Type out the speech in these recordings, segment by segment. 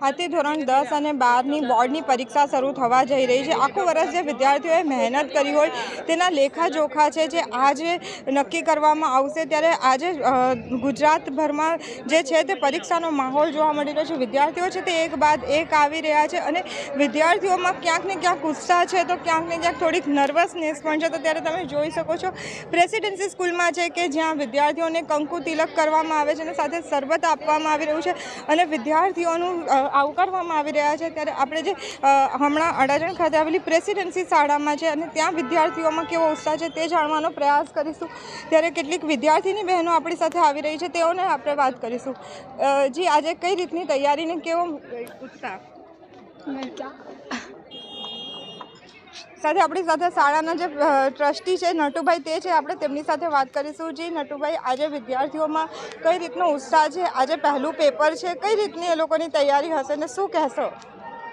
આથી ધોરણ દસ અને બારની બોર્ડની પરીક્ષા શરૂ થવા જઈ રહી છે. આખું વર્ષ જે વિદ્યાર્થીઓએ મહેનત કરી હોય તેના લેખાજોખા છે જે આજે નક્કી કરવામાં આવશે ત્યારે આજે ગુજરાતભરમાં જે છે તે પરીક્ષાનો માહોલ જોવા મળી રહ્યો છે. વિદ્યાર્થીઓ છે તે એક બાદ એક આવી રહ્યા છે અને વિદ્યાર્થીઓમાં ક્યાંક ને ક્યાંક ઉત્સાહ છે તો ક્યાંક ને ક્યાંક થોડીક નર્વસનેસ પણ છે તો ત્યારે તમે જોઈ શકો છો. પ્રેસિડેન્સી સ્કૂલમાં છે કે જ્યાં વિદ્યાર્થીઓને કંકુ તિલક કરવામાં આવે છે અને સાથે શરબત આપવામાં આવી રહ્યું છે અને વિદ્યાર્થીઓનું આવકારવામાં આવી રહ્યા છે ત્યારે આપણે જે હમણાં અડાજણ ખાતે આવેલી પ્રેસિડેન્સી શાળામાં છે અને ત્યાં વિદ્યાર્થીઓમાં કેવો ઉત્સાહ છે તે જાણવાનો પ્રયાસ કરીશું. ત્યારે કેટલીક વિદ્યાર્થીની બહેનો આપણી સાથે આવી રહી છે, તેઓને આપણે વાત કરીશું. જી, આજે કઈ રીતની તૈયારીને કેવો ઉત્સાહ? સાથે આપણી સાથે શાળાના જે ટ્રસ્ટી છે નટુભાઈ તે છે. આપણે તેમની સાથે વાત કરીશું જી. નટુભાઈ, આજે વિદ્યાર્થીઓમાં કઈ રીતનો ઉત્સાહ છે? આજે પહેલું પેપર છે. કઈ રીતની એ લોકોની તૈયારી હશે ને શું કહેશો?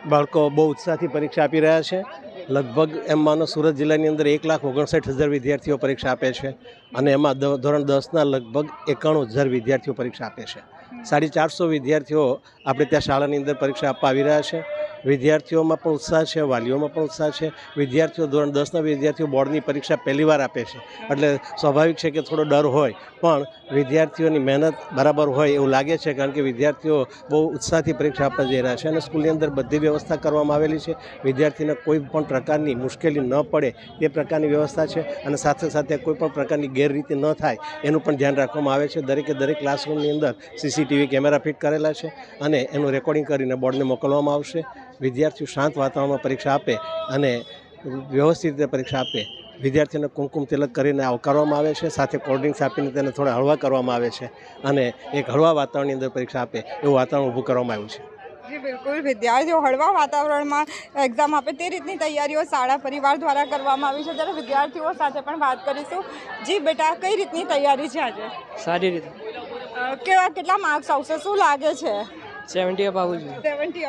બાળકો બહુ ઉત્સાહથી પરીક્ષા આપી રહ્યા છે. લગભગ એમ માનો સુરત જિલ્લાની અંદર એક લાખ ઓગણસાઠ હજાર વિદ્યાર્થીઓ પરીક્ષા આપે છે અને એમાં ધોરણ દસના લગભગ એકાણું હજાર વિદ્યાર્થીઓ પરીક્ષા આપે છે. સાડી ચારસો વિદ્યાર્થીઓ આપણે ત્યાં શાળાની અંદર પરીક્ષા આપવા આવી રહ્યા છે. વિદ્યાર્થીઓમાં પણ ઉત્સાહ છે, વાલીઓમાં પણ ઉત્સાહ છે. વિદ્યાર્થીઓ ધોરણ દસના વિદ્યાર્થીઓ બોર્ડની પરીક્ષા પહેલીવાર આપે છે. એટલે સ્વાભાવિક છે કે થોડો ડર હોય, પણ વિદ્યાર્થીઓની મહેનત બરાબર હોય એવું લાગે છે, કારણ કે વિદ્યાર્થીઓ બહુ ઉત્સાહથી પરીક્ષા આપવા જઈ રહ્યા છે અને સ્કૂલની અંદર બધી વ્યવસ્થા કરવામાં આવેલી છે. વિદ્યાર્થીને કોઈ પણ પ્રકારની મુશ્કેલી ન પડે એ પ્રકારની વ્યવસ્થા છે અને સાથે સાથે કોઈપણ પ્રકારની ગેરરીતિ ન થાય એનું પણ ધ્યાન રાખવામાં આવે છે. દરેકે દરેક ક્લાસરૂમની અંદર સીસીટીવી કેમેરા ફિટ કરેલા છે અને એનું રેકોર્ડિંગ કરીને બોર્ડને મોકલવામાં આવશે. વિદ્યાર્થીઓ શાંત વાતાવરણમાં પરીક્ષા આપે અને વ્યવસ્થિત રીતે પરીક્ષા આપે. વિદ્યાર્થીઓને કુમકુમ તિલક કરીને આવકારવામાં આવે છે, સાથે કોલ્ડ ડ્રિંક્સ આપીને તેને થોડા હળવા કરવામાં આવે છે અને એક હળવા વાતાવરણની અંદર પરીક્ષા આપે એવું વાતાવરણ ઊભું કરવામાં આવ્યું છે. જી બિલકુલ. વિદ્યાર્થીઓ હળવા વાતાવરણમાં એક્ઝામ આપે તે રીતની તૈયારીઓ શાળા પરિવાર દ્વારા કરવામાં આવી છે. ત્યારે વિદ્યાર્થીઓ સાથે પણ વાત કરીશું. જી બેટા કઈ રીતની તૈયારી છે આજે? સારી રીતે. કેવા કેટલા માર્ક્સ આવશે? શું લાગે છે? સેવન્ટી અપ સેવન્ટી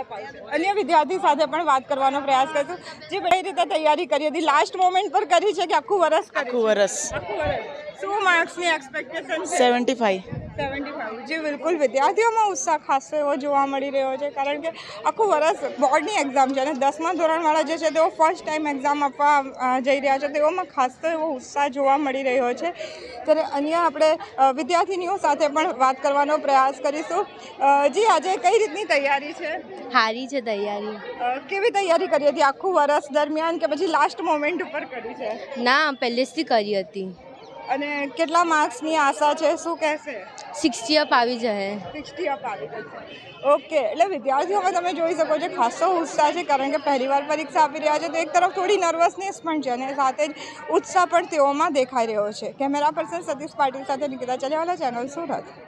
અન્ય વિદ્યાર્થી સાથે પણ વાત કરવાનો પ્રયાસ કરીશું. જે કઈ રીતે તૈયારી કરી? હતી લાસ્ટ મોમેન્ટ પર કરી છે કે આખું વરસ આખું વરસ. આખું વરસ. શું માર્ક્સની expectation seventy five seventy five જી બિલકુલ. વિદ્યાર્થીઓમાં ઉત્સાહ ખાસો એવો જોવા મળી રહ્યો છે કારણ કે આખું વરસ બોર્ડની એક્ઝામ છે અને દસમા ધોરણવાળા જે છે તેઓ ફર્સ્ટ ટાઈમ એક્ઝામ આપવા જઈ રહ્યા છે. તેઓમાં ખાસો એવો ઉત્સાહ જોવા મળી રહ્યો છે. ત્યારે અન્ય આપણે વિદ્યાર્થીનીઓ સાથે પણ વાત કરવાનો પ્રયાસ કરીશું. જી આજે કઈ રીતની તૈયારી છે? સારી છે તૈયારી. કેવી તૈયારી કરી હતી આખું વરસ દરમિયાન કે પછી લાસ્ટ મોમેન્ટ ઉપર કરી છે? ના પહેલેથી કરી હતી. અને કેટલા માર્ક્સની આશા છે? શું કહેશે? સિક્સટી અપ આવી જાય સિક્સટી અપ આવી જશે. ઓકે એટલે વિદ્યાર્થીઓમાં તમે જોઈ શકો છો ખાસો ઉત્સાહ છે કારણ કે પહેલીવાર પરીક્ષા આપી રહ્યા છે તો એક તરફ થોડી નર્વસનેસ પણ છે અને સાથે જ ઉત્સાહ પણ તેઓમાં દેખાઈ રહ્યો છે. કેમેરા પર્સન સતીશ પાટીલ સાથે નિકિતા ચલેવાલા ચેનલ સુરત.